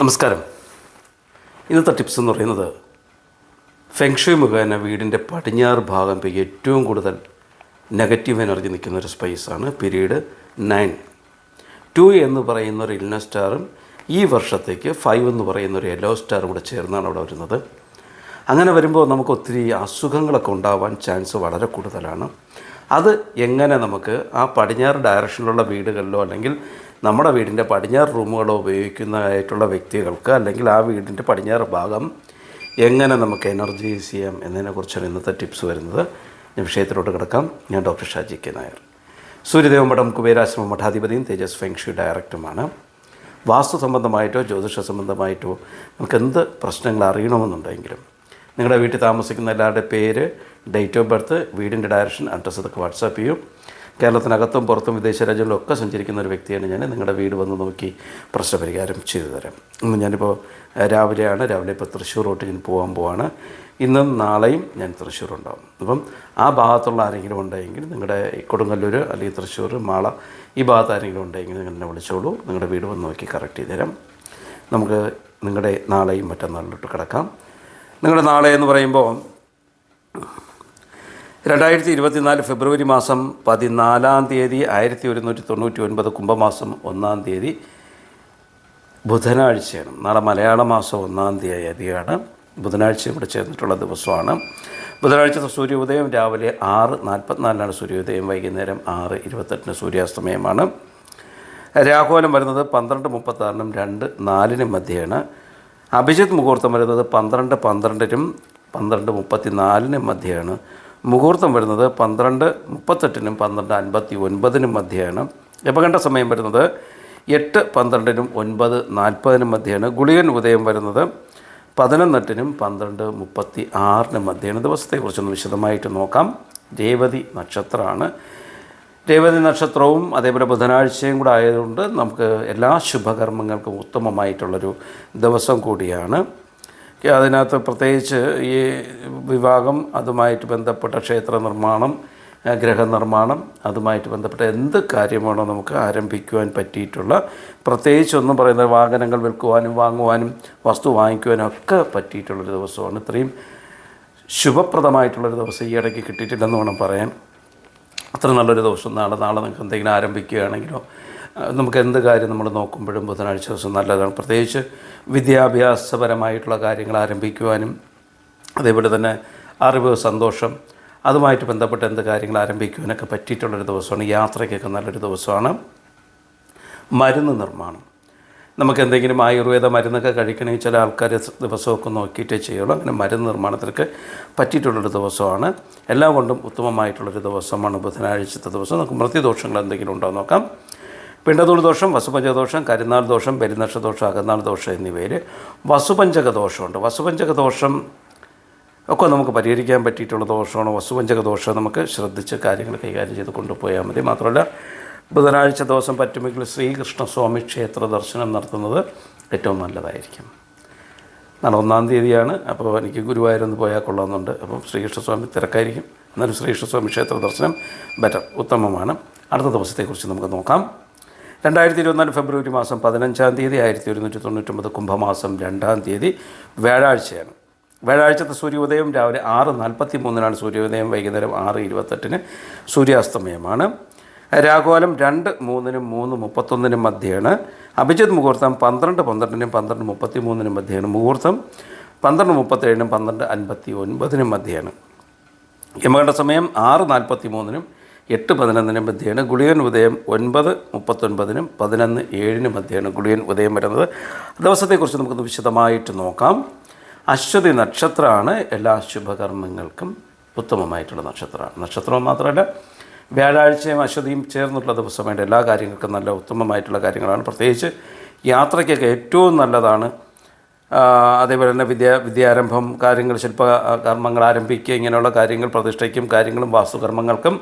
നമസ്കാരം. ഇന്നത്തെ ടിപ്സ് എന്ന് പറയുന്നത് ഫെങ്ഷു മുഖേന വീടിന്റെ പടിഞ്ഞാറ് ഭാഗം ഇപ്പോൾ ഏറ്റവും കൂടുതൽ നെഗറ്റീവ് എനർജി നിൽക്കുന്ന ഒരു സ്പേസാണ് പീരീഡ് നയൻ. ടു എന്ന് പറയുന്ന ഒരു ഇൽന സ്റ്റാറും ഈ വർഷത്തേക്ക് ഫൈവ് എന്ന് പറയുന്ന ഒരു യെല്ലോ സ്റ്റാറും കൂടെ ചേർന്നാണ് അവിടെ വരുന്നത്. അങ്ങനെ വരുമ്പോൾ നമുക്ക് ഒത്തിരി അസുഖങ്ങളൊക്കെ ഉണ്ടാവാൻ ചാൻസ് വളരെ കൂടുതലാണ്. അത് എങ്ങനെ നമുക്ക് ആ പടിഞ്ഞാറ് ഡയറക്ഷനിലുള്ള വീടുകളിലോ അല്ലെങ്കിൽ നമ്മുടെ വീടിന്റെ പടിഞ്ഞാറ് റൂമുകളോ ഉപയോഗിക്കുന്നതായിട്ടുള്ള വ്യക്തികൾക്ക് അല്ലെങ്കിൽ ആ വീടിന്റെ പടിഞ്ഞാറ് ഭാഗം എങ്ങനെ നമുക്ക് എനർജൈസ് ചെയ്യാം എന്നതിനെക്കുറിച്ചാണ് ഇന്നത്തെ ടിപ്സ് വരുന്നത്. ഞാൻ വിഷയത്തിലോട്ട് കിടക്കാം. ഞാൻ ഡോക്ടർ ഷാജി കെ നായർ. സൂര്യദേവ മഠം കുബേരാശ്രമ മഠാധിപതിയും തേജസ് ഫെങ്ഷു ഡയറക്ടറുമാണ്. വാസ്തു സംബന്ധമായിട്ടോ ജ്യോതിഷ സംബന്ധമായിട്ടോ നമുക്ക് എന്ത് പ്രശ്നങ്ങൾ അറിയണമെന്നുണ്ടെങ്കിലും നിങ്ങളുടെ വീട്ടിൽ താമസിക്കുന്ന എല്ലാവരുടെ പേര് ഡേറ്റ് ഓഫ് ബർത്ത് വീടിന്റെ ഡയറക്ഷൻ അഡ്രസ്സ് ഇതൊക്കെ വാട്സാപ്പ് ചെയ്യും. കേരളത്തിനകത്തും പുറത്തും വിദേശ രാജ്യങ്ങളും ഒക്കെ സഞ്ചരിക്കുന്ന ഒരു വ്യക്തിയാണ് ഞാൻ. നിങ്ങളുടെ വീട് വന്ന് നോക്കി പ്രശ്നപരിഹാരം ചെയ്തു തരാം. ഇന്ന് ഞാനിപ്പോൾ രാവിലെയാണ്. രാവിലെ ഇപ്പോൾ തൃശ്ശൂർ റോട്ട് ഞാൻ പോകാൻ പോവാണ്. ഇന്നും നാളെയും ഞാൻ തൃശ്ശൂർ ഉണ്ടാവും അപ്പം ആ ഭാഗത്തുള്ള ആരെങ്കിലും ഉണ്ടെങ്കിൽ നിങ്ങളുടെ കൊടുങ്ങല്ലൂർ അല്ലെങ്കിൽ തൃശ്ശൂർ മാള ഈ ഭാഗത്ത് ആരെങ്കിലും ഉണ്ടെങ്കിൽ നിങ്ങൾ എന്നെ വിളിച്ചോളൂ. നിങ്ങളുടെ വീട് വന്ന് നോക്കി കറക്റ്റ് ചെയ്ത് തരാം. നമുക്ക് നിങ്ങളുടെ നാളെയും മറ്റന്നാളിലോട്ട് കിടക്കാം. നിങ്ങളുടെ നാളെ എന്ന് പറയുമ്പോൾ രണ്ടായിരത്തി ഇരുപത്തിനാല് ഫെബ്രുവരി മാസം പതിനാലാം തീയതി ആയിരത്തി ഒരുന്നൂറ്റി തൊണ്ണൂറ്റി ഒൻപത് കുംഭമാസം ഒന്നാം തീയതി ബുധനാഴ്ചയാണ്. നാളെ മലയാള മാസം ഒന്നാം തീയതിയാണ്. ബുധനാഴ്ച ഇവിടെ ചേർന്നിട്ടുള്ള ദിവസമാണ്. ബുധനാഴ്ചത്തെ സൂര്യോദയം രാവിലെ ആറ് നാൽപ്പത്തിനാലിനാണ്. സൂര്യോദയം വൈകുന്നേരം ആറ് ഇരുപത്തെട്ടിന് സൂര്യാസ്തമയമാണ്. രാഹുലം വരുന്നത് പന്ത്രണ്ട് മുപ്പത്താറിനും രണ്ട് നാലിനും മധ്യയാണ്. അഭിജിത് മുഹൂർത്തം വരുന്നത് പന്ത്രണ്ട് പന്ത്രണ്ടിനും പന്ത്രണ്ട് മുപ്പത്തി നാലിനും മധ്യയാണ്. മുഹൂർത്തം വരുന്നത് പന്ത്രണ്ട് മുപ്പത്തെട്ടിനും പന്ത്രണ്ട് അൻപത്തി ഒൻപതിനും മധ്യയാണ് യപകണ്ഠ സമയം വരുന്നത്? എട്ട് പന്ത്രണ്ടിനും ഒൻപത് നാൽപ്പതിനും മധ്യയാണ്. ഗുളികൻ ഉദയം വരുന്നത് പതിനൊന്നെട്ടിനും പന്ത്രണ്ട് മുപ്പത്തി ആറിനും മധ്യയാണ്. ദിവസത്തെക്കുറിച്ചൊന്ന് വിശദമായിട്ട് നോക്കാം. രേവതി നക്ഷത്രമാണ്. രേവതി നക്ഷത്രവും അതേപോലെ ബുധനാഴ്ചയും കൂടെ ആയതുകൊണ്ട് നമുക്ക് എല്ലാ ശുഭകർമ്മങ്ങൾക്കും ഉത്തമമായിട്ടുള്ളൊരു ദിവസം കൂടിയാണ്. അതിനകത്ത് പ്രത്യേകിച്ച് ഈ വിഭാഗം അതുമായിട്ട് ബന്ധപ്പെട്ട ക്ഷേത്ര നിർമ്മാണം ഗ്രഹനിർമ്മാണം അതുമായിട്ട് ബന്ധപ്പെട്ട എന്ത് കാര്യമാണോ നമുക്ക് ആരംഭിക്കുവാൻ പറ്റിയിട്ടുള്ള പ്രത്യേകിച്ച് ഒന്നും പറയുന്നത് വാഹനങ്ങൾ വിൽക്കുവാനും വാങ്ങുവാനും വസ്തു വാങ്ങിക്കുവാനും ഒക്കെ പറ്റിയിട്ടുള്ളൊരു ദിവസമാണ്. ഇത്രയും ശുഭപ്രദമായിട്ടുള്ളൊരു ദിവസം ഈ ഇടയ്ക്ക് കിട്ടിയിട്ടില്ലെന്ന് വേണം പറയാൻ. അത്ര നല്ലൊരു ദിവസം നാളെ നാളെ നിങ്ങൾക്ക് എന്തെങ്കിലും ആരംഭിക്കുകയാണെങ്കിലോ നമുക്ക് എന്ത് കാര്യം നമ്മൾ നോക്കുമ്പോഴും ബുധനാഴ്ച ദിവസം നല്ലതാണ്. പ്രത്യേകിച്ച് വിദ്യാഭ്യാസപരമായിട്ടുള്ള കാര്യങ്ങൾ ആരംഭിക്കുവാനും അതേപോലെ തന്നെ അറിവ് സന്തോഷം അതുമായിട്ട് ബന്ധപ്പെട്ട് എന്ത് കാര്യങ്ങൾ ആരംഭിക്കുവാനൊക്കെ പറ്റിയിട്ടുള്ളൊരു ദിവസമാണ്. യാത്രയ്ക്കൊക്കെ നല്ലൊരു ദിവസമാണ്. മരുന്ന് നിർമ്മാണം. നമുക്ക് എന്തെങ്കിലും ആയുർവേദ മരുന്നൊക്കെ കഴിക്കണമെങ്കിൽ ചില ആൾക്കാർ ദിവസമൊക്കെ നോക്കിയിട്ടേ ചെയ്യുള്ളൂ. അങ്ങനെ മരുന്ന് നിർമ്മാണത്തിനൊക്കെ പറ്റിയിട്ടുള്ളൊരു ദിവസമാണ്. എല്ലാം കൊണ്ടും ഉത്തമമായിട്ടുള്ളൊരു ദിവസമാണ് ബുധനാഴ്ചത്തെ ദിവസം. നമുക്ക് മൃത്യുദോഷങ്ങൾ എന്തെങ്കിലും ഉണ്ടോ നോക്കാം. പിണ്ടതൂൾ ദോഷം വസുപഞ്ചകദോഷം കരുനാൾ ദോഷം പെരുന്നക്ഷ ദോഷം അകന്നാൾ ദോഷം എന്നിവയിൽ വസുപഞ്ചക ദോഷമുണ്ട് വസുപഞ്ചക ദോഷം ഒക്കെ നമുക്ക് പരിഹരിക്കാൻ പറ്റിയിട്ടുള്ള ദോഷമാണ്. വസുപഞ്ചക ദോഷം നമുക്ക് ശ്രദ്ധിച്ച് കാര്യങ്ങൾ കൈകാര്യം ചെയ്ത് കൊണ്ടുപോയാൽ മതി. മാത്രമല്ല ബുധനാഴ്ച ദിവസം പറ്റുമെങ്കിൽ ശ്രീകൃഷ്ണസ്വാമി ക്ഷേത്ര ദർശനം നടത്തുന്നത് ഏറ്റവും നല്ലതായിരിക്കും. നാളെ ഒന്നാം തീയതിയാണ്. അപ്പോൾ എനിക്ക് ഗുരുവായൂരൊന്ന് പോയാൽ കൊള്ളാമെന്നുണ്ട്. അപ്പം ശ്രീകൃഷ്ണസ്വാമി തിരക്കായിരിക്കും. എന്നാലും ശ്രീകൃഷ്ണസ്വാമി ക്ഷേത്ര ദർശനം ബെറ്റർ ഉത്തമമാണ്. അടുത്ത ദിവസത്തെക്കുറിച്ച് നമുക്ക് നോക്കാം. രണ്ടായിരത്തി ഇരുപത്തിനാല് ഫെബ്രുവരി മാസം പതിനഞ്ചാം തീയതി ആയിരത്തി ഒരുന്നൂറ്റി തൊണ്ണൂറ്റൊമ്പത് കുംഭമാസം രണ്ടാം തീയതി വ്യാഴാഴ്ചയാണ്. വ്യാഴാഴ്ചത്തെ സൂര്യോദയം രാവിലെ ആറ് നാൽപ്പത്തി മൂന്നിനാണ് സൂര്യോദയം വൈകുന്നേരം ആറ് ഇരുപത്തെട്ടിന് സൂര്യാസ്തമയമാണ്. രാഘോലം രണ്ട് മൂന്നിനും മൂന്ന് മുപ്പത്തൊന്നിനും മധ്യയാണ്. അഭിജിത് മുഹൂർത്തം പന്ത്രണ്ട് പന്ത്രണ്ടിനും പന്ത്രണ്ട് മുപ്പത്തി മൂന്നിനും മധ്യയാണ് മുഹൂർത്തം. പന്ത്രണ്ട് മുപ്പത്തേഴിനും പന്ത്രണ്ട് അൻപത്തി ഒൻപതിനും മധ്യയാണ്. യമകണ്ഠ സമയം ആറ് നാൽപ്പത്തി മൂന്നിനും എട്ട് പതിനൊന്നിനും മധ്യേയാണ് ഗുളിയൻ ഉദയം ഒൻപത് മുപ്പത്തൊൻപതിനും പതിനൊന്ന് ഏഴിനും മധ്യേയാണ് ഗുളിയൻ ഉദയം വരുന്നത്. ദിവസത്തെക്കുറിച്ച് നമുക്കൊന്ന് വിശദമായിട്ട് നോക്കാം. അശ്വതി നക്ഷത്രമാണ് എല്ലാ ശുഭകർമ്മങ്ങൾക്കും ഉത്തമമായിട്ടുള്ള നക്ഷത്രമാണ്. നക്ഷത്രം മാത്രമല്ല വ്യാഴാഴ്ചയും അശ്വതിയും ചേർന്നുള്ള ദിവസമായിട്ട് എല്ലാ കാര്യങ്ങൾക്കും നല്ല ഉത്തമമായിട്ടുള്ള കാര്യങ്ങളാണ്. പ്രത്യേകിച്ച് യാത്രയ്ക്കൊക്കെ ഏറ്റവും നല്ലതാണ് അതേപോലെ തന്നെ വിദ്യാ വിദ്യാരംഭം കാര്യങ്ങൾ ശില്പ കർമ്മങ്ങൾ ആരംഭിക്കുക ഇങ്ങനെയുള്ള കാര്യങ്ങൾ പ്രതിഷ്ഠയ്ക്കും കാര്യങ്ങളും വാസ്തുകർമ്മങ്ങൾക്കും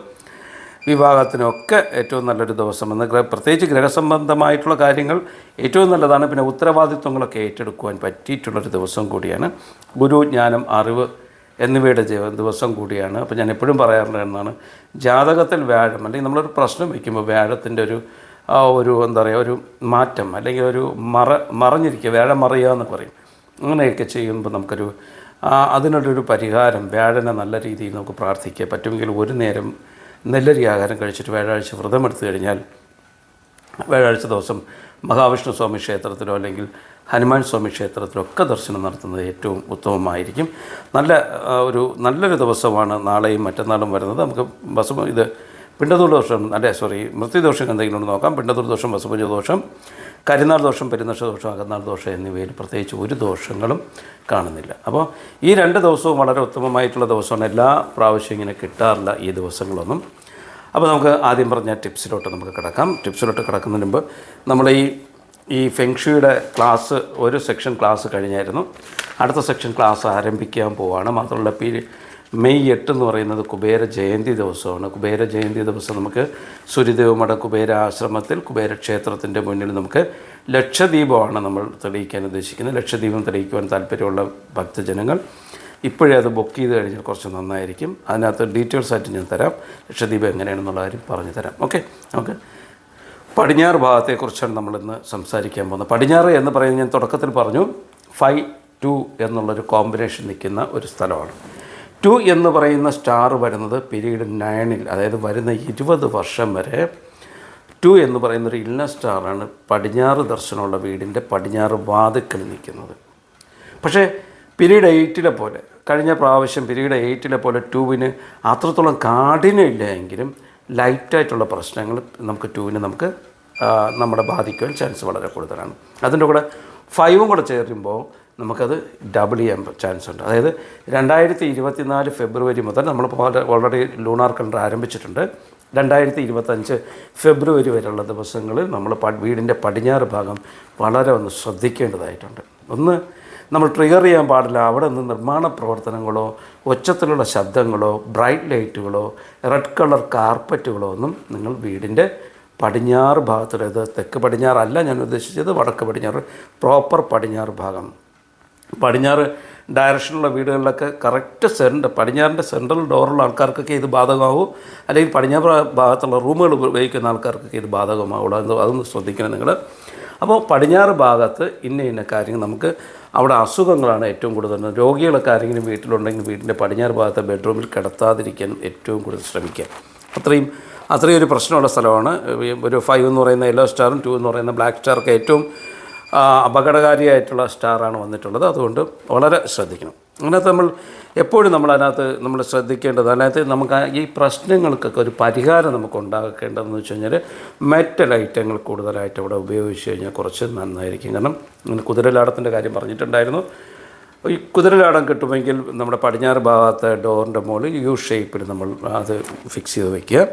വിവാഹത്തിനൊക്കെ ഏറ്റവും നല്ലൊരു ദിവസമെന്ന് പ്രത്യേകിച്ച് ഗ്രഹസംബന്ധമായിട്ടുള്ള കാര്യങ്ങൾ ഏറ്റവും നല്ലതാണ്. പിന്നെ ഉത്തരവാദിത്വങ്ങളൊക്കെ ഏറ്റെടുക്കുവാൻ പറ്റിയിട്ടുള്ളൊരു ദിവസം കൂടിയാണ് ഗുരു ജ്ഞാനം അറിവ് എന്നിവയുടെ ദിവസം കൂടിയാണ്. അപ്പോൾ ഞാൻ എപ്പോഴും പറയാറുണ്ട് എന്നാണ് ജാതകത്തിൽ വ്യാഴം അല്ലെങ്കിൽ നമ്മളൊരു പ്രശ്നം വയ്ക്കുമ്പോൾ വ്യാഴത്തിന്റെ ഒരു ഒരു എന്താ പറയുക ഒരു മാറ്റം അല്ലെങ്കിൽ ഒരു മറ മറഞ്ഞിരിക്കുക വ്യാഴം മറിയുക എന്ന് പറയും. അങ്ങനെയൊക്കെ ചെയ്യുമ്പോൾ നമുക്കൊരു അതിനുള്ളൊരു പരിഹാരം വ്യാഴനെ നല്ല രീതിയിൽ നമുക്ക് പ്രാർത്ഥിക്കുക പറ്റുമെങ്കിൽ ഒരു നേരം നെല്ലരി ആഹാരം കഴിച്ചിട്ട് വ്യാഴാഴ്ച വ്രതം എടുത്തു കഴിഞ്ഞാൽ വ്യാഴാഴ്ച ദിവസം മഹാവിഷ്ണു സ്വാമി ക്ഷേത്രത്തിലോ അല്ലെങ്കിൽ ഹനുമാൻ സ്വാമി ക്ഷേത്രത്തിലോ ഒക്കെ ദർശനം നടത്തുന്നത് ഏറ്റവും ഉത്തമമായിരിക്കും. നല്ല ഒരു നല്ലൊരു ദിവസമാണ് നാളെയും മറ്റന്നാളും വരുന്നത്. നമുക്ക് ബസ് ഇത് പിണ്ടതൂർ ദോഷം അല്ലേ സോറി മൃത്യുദോഷം എന്തെങ്കിലും നോക്കാം. പിണ്ടതൂർ ദോഷം വസുപഞ്ച ദോഷം കരിനാൾ ദോഷം പെരുന്നക്ഷ ദോഷം അകന്നാൾ ദോഷം എന്നിവയിൽ പ്രത്യേകിച്ച് ഒരു ദോഷങ്ങളും കാണുന്നില്ല. അപ്പോൾ ഈ രണ്ട് ദിവസവും വളരെ ഉത്തമമായിട്ടുള്ള ദിവസമാണ്. എല്ലാ പ്രാവശ്യം ഇങ്ങനെ കിട്ടാറില്ല ഈ ദിവസങ്ങളൊന്നും. അപ്പോൾ നമുക്ക് ആദ്യം പറഞ്ഞ ടിപ്സിലോട്ട് നമുക്ക് കിടക്കാം. ടിപ്സിലോട്ട് കിടക്കുന്നതിന് മുമ്പ് നമ്മൾ ഈ ഈ ഫെങ്ഷിയുടെ ക്ലാസ് ഒരു സെക്ഷൻ ക്ലാസ് കഴിഞ്ഞായിരുന്നു. അടുത്ത സെക്ഷൻ ക്ലാസ് ആരംഭിക്കാൻ പോവുകയാണ് മാത്രമല്ല പി മെയ് എട്ട് എന്ന് പറയുന്നത് കുബേര ജയന്തി ദിവസമാണ്. കുബേര ജയന്തി ദിവസം നമുക്ക് സൂര്യദേവമഠ കുബേര ആശ്രമത്തിൽ കുബേര ക്ഷേത്രത്തിന്റെ മുന്നിൽ നമുക്ക് ലക്ഷദ്വീപമാണ് നമ്മൾ തെളിയിക്കാൻ ഉദ്ദേശിക്കുന്നത്. ലക്ഷദ്വീപം തെളിയിക്കുവാൻ താല്പര്യമുള്ള ഭക്തജനങ്ങൾ ഇപ്പോഴേ അത് ബുക്ക് ചെയ്ത് കഴിഞ്ഞാൽ കുറച്ച് നന്നായിരിക്കും. അതിനകത്ത് ഡീറ്റെയിൽസ് ആയിട്ട് ഞാൻ തരാം. ലക്ഷദ്വീപ് എങ്ങനെയാണെന്നുള്ള കാര്യം പറഞ്ഞു തരാം. ഓക്കെ? നമുക്ക് പടിഞ്ഞാറ് ഭാഗത്തെക്കുറിച്ചാണ് നമ്മളിന്ന് സംസാരിക്കാൻ പോകുന്നത്. പടിഞ്ഞാറ് എന്ന് പറയുന്നത് ഞാൻ തുടക്കത്തിൽ പറഞ്ഞു. ഫൈവ് ടു എന്നുള്ളൊരു കോമ്പിനേഷൻ നിൽക്കുന്ന ഒരു സ്ഥലമാണ്. ടു എന്ന് പറയുന്ന സ്റ്റാർ വരുന്നത് പീരീഡ് നയനിൽ അതായത് വരുന്ന ഇരുപത് വർഷം വരെ ടു എന്ന് പറയുന്നൊരു ഇല്ല സ്റ്റാറാണ് പടിഞ്ഞാറ് ദർശനമുള്ള വീടിന്റെ പടിഞ്ഞാറ് വാതുക്കൾ നിൽക്കുന്നത്. പക്ഷേ പിരീഡ് എയ്റ്റിലെ പോലെ കഴിഞ്ഞ പ്രാവശ്യം പിരീഡ് എയ്റ്റിലെ പോലെ ടൂവിന് അത്രത്തോളം കാഠിന്യമില്ല എങ്കിലും ലൈറ്റായിട്ടുള്ള പ്രശ്നങ്ങൾ നമുക്ക് ടൂവിന് നമുക്ക് നമ്മുടെ ബാധിക്കുവാൻ ചാൻസ് വളരെ കൂടുതലാണ്. അതിന്റെ കൂടെ ഫൈവും കൂടെ ചേരുമ്പോൾ നമുക്കത് ഡബിൾ ചെയ്യാൻ ചാൻസ് ഉണ്ട്. അതായത് രണ്ടായിരത്തി ഇരുപത്തിനാല് ഫെബ്രുവരി മുതൽ നമ്മൾ ഓൾറെഡി ലൂണാർ കണ്ടർ ആരംഭിച്ചിട്ടുണ്ട്. രണ്ടായിരത്തി ഇരുപത്തഞ്ച് ഫെബ്രുവരി വരെയുള്ള ദിവസങ്ങളിൽ നമ്മൾ വീടിന്റെ പടിഞ്ഞാറ് ഭാഗം വളരെ ഒന്ന് ശ്രദ്ധിക്കേണ്ടതായിട്ടുണ്ട്. ഒന്ന് നമ്മൾ ട്രിഗർ ചെയ്യാൻ പാടില്ല. അവിടെ നിന്ന് നിർമ്മാണ പ്രവർത്തനങ്ങളോ ഒച്ചത്തിലുള്ള ശബ്ദങ്ങളോ ബ്രൈറ്റ് ലൈറ്റുകളോ റെഡ് കളർ കാർപ്പറ്റുകളോ ഒന്നും നിങ്ങൾ വീടിന്റെ പടിഞ്ഞാറ് ഭാഗത്തുള്ളത് തെക്ക് പടിഞ്ഞാറല്ല ഞാൻ ഉദ്ദേശിച്ചത് വടക്ക് പടിഞ്ഞാറ് പ്രോപ്പർ പടിഞ്ഞാറ് ഭാഗം പടിഞ്ഞാറ് ഡയറക്ഷനിലുള്ള വീടുകളിലൊക്കെ കറക്റ്റ് സെന്റർ പടിഞ്ഞാറിന്റെ സെൻട്രൽ ഡോറുള്ള ആൾക്കാർക്കൊക്കെ ഇത് ബാധകമാവും. അല്ലെങ്കിൽ പടിഞ്ഞാറ് ഭാഗത്തുള്ള റൂമുകൾ ഉപയോഗിക്കുന്ന ആൾക്കാർക്കൊക്കെ ഇത് ബാധകമാവുള്ളൂ. അത് അതൊന്ന് ശ്രദ്ധിക്കണം നിങ്ങൾ അപ്പോൾ പടിഞ്ഞാറ് ഭാഗത്ത് ഇന്ന ഇന്ന കാര്യങ്ങൾ നമുക്ക് അവിടെ അസുഖങ്ങളാണ് ഏറ്റവും കൂടുതൽ രോഗികളൊക്കെ ആരെങ്കിലും വീട്ടിലുണ്ടെങ്കിൽ വീടിന്റെ പടിഞ്ഞാറ് ഭാഗത്തെ ബെഡ്റൂമിൽ കിടത്താതിരിക്കാൻ ഏറ്റവും കൂടുതൽ ശ്രമിക്കുക. അത്രയും അത്രയും ഒരു പ്രശ്നമുള്ള സ്ഥലമാണ്. ഒരു ഫൈവ് എന്ന് പറയുന്ന യെല്ലോ സ്റ്റാറും ടു എന്ന് പറയുന്ന ബ്ലാക്ക് സ്റ്റാറൊക്കെ ഏറ്റവും അപകടകാരിയായിട്ടുള്ള സ്റ്റാറാണ് വന്നിട്ടുള്ളത്. അതുകൊണ്ട് വളരെ ശ്രദ്ധിക്കണം. അതിനകത്ത് നമ്മൾ എപ്പോഴും നമ്മൾ അതിനകത്ത് നമ്മൾ ശ്രദ്ധിക്കേണ്ടത് അതിനകത്ത് നമുക്ക് ഈ പ്രശ്നങ്ങൾക്കൊക്കെ ഒരു പരിഹാരം നമുക്ക് ഉണ്ടാക്കേണ്ടതെന്ന് വെച്ച് കഴിഞ്ഞാൽ മെറ്റൽ ഐറ്റങ്ങൾ കൂടുതലായിട്ട് ഇവിടെ ഉപയോഗിച്ച് കഴിഞ്ഞാൽ കുറച്ച് നന്നായിരിക്കും. കാരണം ഇങ്ങനെ കുതിരലാടത്തിന്റെ കാര്യം പറഞ്ഞിട്ടുണ്ടായിരുന്നു. ഈ കുതിരലാടം കിട്ടുമെങ്കിൽ നമ്മുടെ പടിഞ്ഞാറ് ഭാഗത്തെ ഡോറിന്റെ മുകളിൽ യു ഷേപ്പിൽ നമ്മൾ അത് ഫിക്സ് ചെയ്ത് വയ്ക്കുക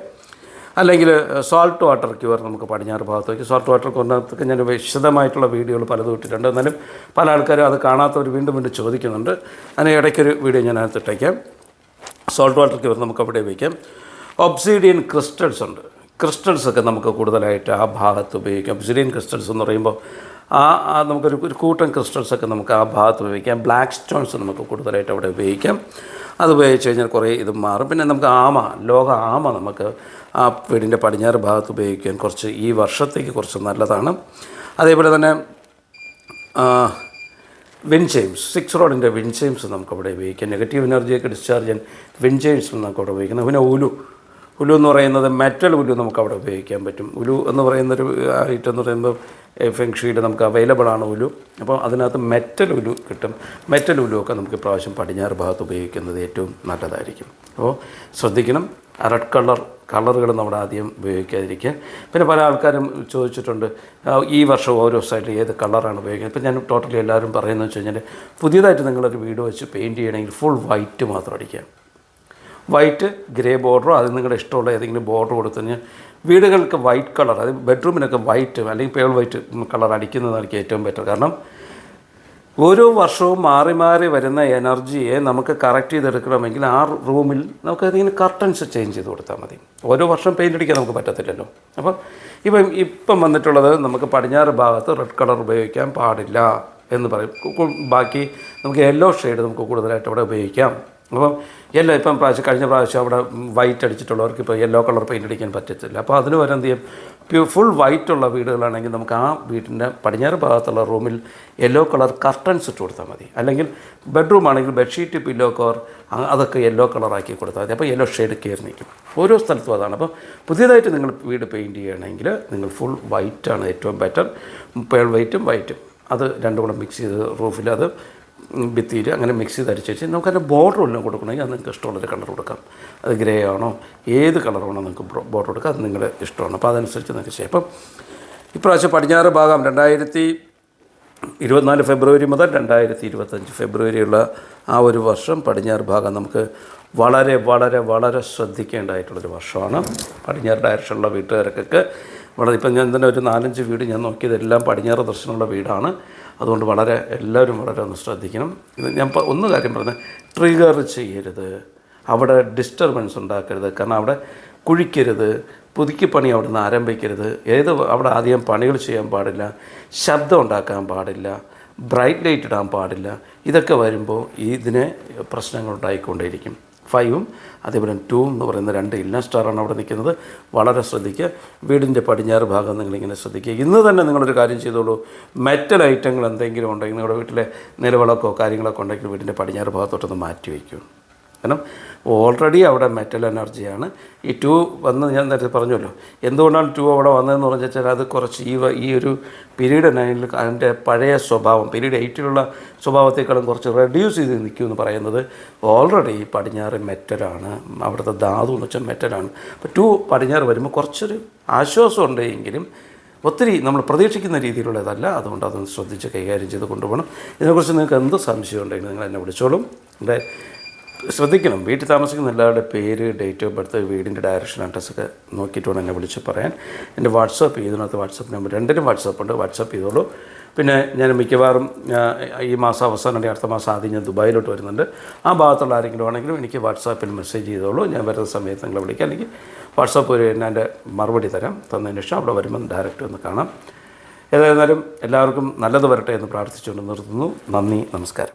അല്ലെങ്കിൽ സോൾട്ട് വാട്ടർ ക്യൂർ നമുക്ക് പടിഞ്ഞാറ് ഭാഗത്ത് വയ്ക്കും സോൾട്ട് വാട്ടർ ക്യൂറിനകത്തൊക്കെ ഞാൻ വിശദമായിട്ടുള്ള വീഡിയോകൾ പലതും ഇട്ടിട്ടുണ്ട്. എന്നാലും പല ആൾക്കാരും അത് കാണാത്തവർ വീണ്ടും വീണ്ടും ചോദിക്കുന്നുണ്ട്. അതിന് ഇടയ്ക്കൊരു വീഡിയോ ഞാൻ അതിനകത്തിട്ടേക്കാം സോൾട്ട് വാട്ടർ ക്യൂർ നമുക്ക് അവിടെ വയ്ക്കാം. ഒബ്സീഡിയൻ ക്രിസ്റ്റൽസ് ഉണ്ട്. ക്രിസ്റ്റൽസ് ഒക്കെ നമുക്ക് കൂടുതലായിട്ട് ആ ഭാഗത്ത് ഉപയോഗിക്കാം. ഒബ്സിഡിയൻ ക്രിസ്റ്റൽസ് എന്ന് പറയുമ്പോൾ ആ നമുക്കൊരു ഒരു കൂട്ടം ക്രിസ്റ്റൽസ് ഒക്കെ നമുക്ക് ആ ഭാഗത്ത് ഉപയോഗിക്കാം. ബ്ലാക്ക് സ്റ്റോൺസ് നമുക്ക് കൂടുതലായിട്ട് അവിടെ ഉപയോഗിക്കാം. അത് ഉപയോഗിച്ച് കഴിഞ്ഞാൽ കുറേ ഇത് മാറും. പിന്നെ നമുക്ക് ആമ ലോക ആമ നമുക്ക് ആ വീടിന്റെ പടിഞ്ഞാറ് ഭാഗത്ത് ഉപയോഗിക്കാൻ കുറച്ച് ഈ വർഷത്തേക്ക് കുറച്ച് നല്ലതാണ്. അതേപോലെ തന്നെ വിൻചെയിംസ് സിക്സ് റോഡിന്റെ വിൻചെയിംസ് നമുക്കവിടെ ഉപയോഗിക്കാം. നെഗറ്റീവ് എനർജിയൊക്കെ ഡിസ്ചാർജ് ചെയ്യാൻ വിൻചെയിംസ് നമുക്കവിടെ ഉപയോഗിക്കുന്നത് പിന്നെ ഉലു ഉലു എന്ന് പറയുന്നത് മെറ്റൽ ഉലു നമുക്ക് അവിടെ ഉപയോഗിക്കാൻ പറ്റും. ഉലു എന്ന് പറയുന്നൊരു ഐറ്റം എന്ന് പറയുമ്പോൾ ഫെങ്ഷിയിൽ നമുക്ക് അവൈലബിൾ ആണ് ഉലു. അപ്പോൾ അതിനകത്ത് മെറ്റൽ ഉലു കിട്ടും. മെറ്റൽ ഉലു ഒക്കെ നമുക്ക് ഇപ്രാവശ്യം പടിഞ്ഞാറ് ഭാഗത്ത് ഉപയോഗിക്കുന്നത് ഏറ്റവും നല്ലതായിരിക്കും. അപ്പോൾ ശ്രദ്ധിക്കണം. റെഡ് കളർ കളറുകൾ നമ്മൾ ആദ്യം ഉപയോഗിക്കാതിരിക്കുക. പിന്നെ പല ആൾക്കാരും ചോദിച്ചിട്ടുണ്ട് ഈ വർഷം ഓരോ സൈഡിൽ ഏത് കളറാണ് ഉപയോഗിക്കുന്നത്? ഇപ്പം ഞാൻ ടോട്ടലി എല്ലാവരും പറയുന്നത് വെച്ച് കഴിഞ്ഞാൽ പുതിയതായിട്ട് നിങ്ങളൊരു വീട് വെച്ച് പെയിന്റ് ചെയ്യണമെങ്കിൽ ഫുൾ വൈറ്റ് മാത്രം അടിക്കുക. വൈറ്റ് ഗ്രേ ബോർഡറോ അത് നിങ്ങളുടെ ഇഷ്ടമുള്ള ഏതെങ്കിലും ബോർഡർ കൊടുത്തു കഴിഞ്ഞാൽ വീടുകൾക്ക് വൈറ്റ് കളർ അത് ബെഡ്റൂമിനൊക്കെ വൈറ്റ് അല്ലെങ്കിൽ പേൾ വൈറ്റ് കളർ അടിക്കുന്നതാണ് ഏറ്റവും ബെറ്റർ കാരണം ഓരോ വർഷവും മാറി മാറി വരുന്ന എനർജിയെ നമുക്ക് കറക്റ്റ് ചെയ്തെടുക്കണമെങ്കിൽ ആ റൂമിൽ നമുക്ക് അതിങ്ങനെ കർട്ടൻസ് ചേഞ്ച് ചെയ്ത് കൊടുത്താൽ മതി. ഓരോ വർഷം പെയിന്റ് അടിക്കാൻ നമുക്ക് പറ്റത്തില്ലല്ലോ. അപ്പോൾ ഇപ്പം ഇപ്പം വന്നിട്ടുള്ളത് നമുക്ക് പടിഞ്ഞാറ് ഭാഗത്ത് റെഡ് കളർ ഉപയോഗിക്കാൻ പാടില്ല എന്ന് പറയും. ബാക്കി നമുക്ക് യെല്ലോ ഷെയ്ഡ് നമുക്ക് കൂടുതലായിട്ട് അവിടെ ഉപയോഗിക്കാം. അപ്പം യെല്ലോ ഇപ്പം പ്രാവശ്യം കഴിഞ്ഞ പ്രാവശ്യം അവിടെ വൈറ്റ് അടിച്ചിട്ടുള്ളവർക്ക് ഇപ്പോൾ യെല്ലോ കളർ പെയിന്റ് അടിക്കാൻ പറ്റത്തില്ല. അപ്പോൾ അതിന് വരെ എന്ത് ചെയ്യും? ഫുൾ വൈറ്റ് ഉള്ള വീടുകളാണെങ്കിൽ നമുക്ക് ആ വീടിന്റെ പടിഞ്ഞാറ് ഭാഗത്തുള്ള റൂമിൽ യെല്ലോ കളർ കർട്ടൻസ് ഇട്ട് കൊടുത്താൽ മതി. അല്ലെങ്കിൽ ബെഡ്റൂം ആണെങ്കിൽ ബെഡ്ഷീറ്റ് പില്ലോ കവർ അതൊക്കെ യെല്ലോ കളറാക്കി കൊടുത്താൽ മതി. അപ്പോൾ യെല്ലോ ഷെയ്ഡ് കയറി നിൽക്കും. ഓരോ സ്ഥലത്തും അതാണ്. അപ്പോൾ പുതിയതായിട്ട് നിങ്ങൾ വീട് പെയിന്റ് ചെയ്യണമെങ്കിൽ നിങ്ങൾ ഫുൾ വൈറ്റാണ് ഏറ്റവും ബെറ്റർ പേൾ വൈറ്റും വൈറ്റും അത് രണ്ടും കൂടെ മിക്സ് ചെയ്ത് റൂഫിൽ അത് ഭിത്തിയിൽ അങ്ങനെ മിക്സ് ചെയ്ത് അരിച്ച് വെച്ച് നമുക്കതിന്റെ ബോർഡർ ഒന്നും കൊടുക്കണമെങ്കിൽ അത് നിങ്ങൾക്ക് ഇഷ്ടമുള്ളൊരു കളർ കൊടുക്കാം. അത് ഗ്രേ ആണോ ഏത് കളർ വേണോ നിങ്ങൾക്ക് ബോർഡർ കൊടുക്കാം അത് നിങ്ങളുടെ ഇഷ്ടമാണ്. അപ്പോൾ അതനുസരിച്ച് നിങ്ങൾക്ക് ചെയ്യാം. അപ്പം ഇപ്രാവശ്യം പടിഞ്ഞാറ് ഭാഗം രണ്ടായിരത്തി ഇരുപത്തിനാല് ഫെബ്രുവരി മുതൽ രണ്ടായിരത്തി ഇരുപത്തഞ്ച് ഫെബ്രുവരിയുള്ള ആ ഒരു വർഷം പടിഞ്ഞാറ് ഭാഗം നമുക്ക് വളരെ വളരെ വളരെ ശ്രദ്ധിക്കേണ്ടതായിട്ടുള്ളൊരു വർഷമാണ്. പടിഞ്ഞാറ് ഡയറക്ഷനുള്ള വീട്ടുകാർക്കൊക്കെ വളരെ ഇപ്പം ഞാൻ തന്നെ ഒരു നാലഞ്ച് വീട് ഞാൻ നോക്കിയതെല്ലാം പടിഞ്ഞാറ് ദർശനമുള്ള വീടാണ്. അതുകൊണ്ട് വളരെ എല്ലാവരും വളരെ ഒന്ന് ശ്രദ്ധിക്കണം. ഇത് ഞാൻ ഒന്ന് കാര്യം പറഞ്ഞത് ട്രിഗർ ചെയ്യരുത്. അവിടെ ഡിസ്റ്റർബൻസ് ഉണ്ടാക്കരുത്. കാരണം അവിടെ കുഴിക്കരുത് പുതുക്കി പണി അവിടെ നിന്ന് ആരംഭിക്കരുത്. ഏത് അവിടെ ആദ്യം പണികൾ ചെയ്യാൻ പാടില്ല ശബ്ദം ഉണ്ടാക്കാൻ പാടില്ല ബ്രൈറ്റ് ലൈറ്റ് ഇടാൻ പാടില്ല. ഇതൊക്കെ വരുമ്പോൾ ഇതിന് പ്രശ്നങ്ങൾ ഉണ്ടായിക്കൊണ്ടേയിരിക്കും. ഫൈവും അതേപോലെ ടൂ എന്ന് പറയുന്ന രണ്ട് ഇല്ല സ്റ്റാറാണ് അവിടെ നിൽക്കുന്നത്. വളരെ ശ്രദ്ധിക്കുക. വീടിന്റെ പടിഞ്ഞാറ് ഭാഗം നിങ്ങളിങ്ങനെ ശ്രദ്ധിക്കുക. ഇന്ന് തന്നെ നിങ്ങളൊരു കാര്യം ചെയ്തോളൂ. മെറ്റൽ ഐറ്റങ്ങൾ എന്തെങ്കിലും ഉണ്ടെങ്കിൽ നിങ്ങളുടെ വീട്ടിലെ നിലവിളക്കോ കാര്യങ്ങളൊക്കെ ഉണ്ടെങ്കിൽ വീടിന്റെ പടിഞ്ഞാറ് ഭാഗത്തോട്ടൊന്ന് മാറ്റി വയ്ക്കും. കാരണം ഓൾറെഡി അവിടെ മെറ്റൽ എനർജിയാണ് ഈ ടു വന്ന് ഞാൻ നേരത്തെ പറഞ്ഞല്ലോ. എന്തുകൊണ്ടാണ് ടു അവിടെ വന്നതെന്ന് പറഞ്ഞു വെച്ചാൽ അത് കുറച്ച് ഈ ഈ ഒരു പീരീഡ് നയനിൽ അതിന്റെ പഴയ സ്വഭാവം പീരീഡ് എയ്റ്റിലുള്ള സ്വഭാവത്തെക്കാളും കുറച്ച് റെഡ്യൂസ് ചെയ്ത് നിൽക്കുമെന്ന് പറയുന്നത് ഓൾറെഡി പടിഞ്ഞാറ് മെറ്റലാണ് അവിടുത്തെ ധാതു എന്ന് വെച്ചാൽ മെറ്റലാണ് അപ്പോൾ ടു പടിഞ്ഞാറ് വരുമ്പോൾ കുറച്ചൊരു ആശ്വാസം ഉണ്ട് എങ്കിലും ഒത്തിരി നമ്മൾ പ്രതീക്ഷിക്കുന്ന രീതിയിലുള്ളതല്ല. അതുകൊണ്ട് അതൊന്ന് ശ്രദ്ധിച്ച് കൈകാര്യം ചെയ്ത് കൊണ്ടുപോകണം. ഇതിനെക്കുറിച്ച് നിങ്ങൾക്ക് എന്ത് സംശയം ഉണ്ടെങ്കിലും നിങ്ങൾ എന്നെ വിളിച്ചോളും. എന്റെ ശ്രദ്ധിക്കണം. വീട്ടിൽ താമസിക്കുന്ന എല്ലാവരുടെ പേര് ഡേറ്റ് ഓഫ് ബർത്ത് വീടിന്റെ ഡയറക്ഷൻ അഡ്രസ്സൊക്കെ നോക്കിയിട്ട് വേണം എന്നെ വിളിച്ച് പറയാൻ. എന്റെ വാട്സപ്പ് ഇതിനകത്ത് വാട്സപ്പ് നമ്പർ രണ്ടിനും വാട്സപ്പ് ഉണ്ട്. വാട്സപ്പ് ചെയ്തോളൂ. പിന്നെ ഞാൻ മിക്കവാറും ഈ മാസം അവസാനം അടുത്ത മാസം ആദ്യം ഞാൻ ദുബായിലോട്ട് വരുന്നുണ്ട്. ആ ഭാഗത്തുള്ള ആരെങ്കിലും ആണെങ്കിലും എനിക്ക് വാട്സാപ്പിൽ മെസ്സേജ് ചെയ്തോളൂ. ഞാൻ വരുന്ന സമയത്ത് നിങ്ങളെ വിളിക്കാം. അല്ലെങ്കിൽ വാട്സാപ്പ് വഴി ഞാൻ എന്റെ മറുപടി തരാം. തന്നതിന് ശേഷം അവിടെ വരുമ്പോൾ ഡയറക്റ്റ് ഒന്ന് കാണാം. ഏതായിരുന്നാലും എല്ലാവർക്കും നല്ലത് വരട്ടെ എന്ന് പ്രാർത്ഥിച്ചുകൊണ്ട് നിർത്തുന്നു. നന്ദി നമസ്കാരം.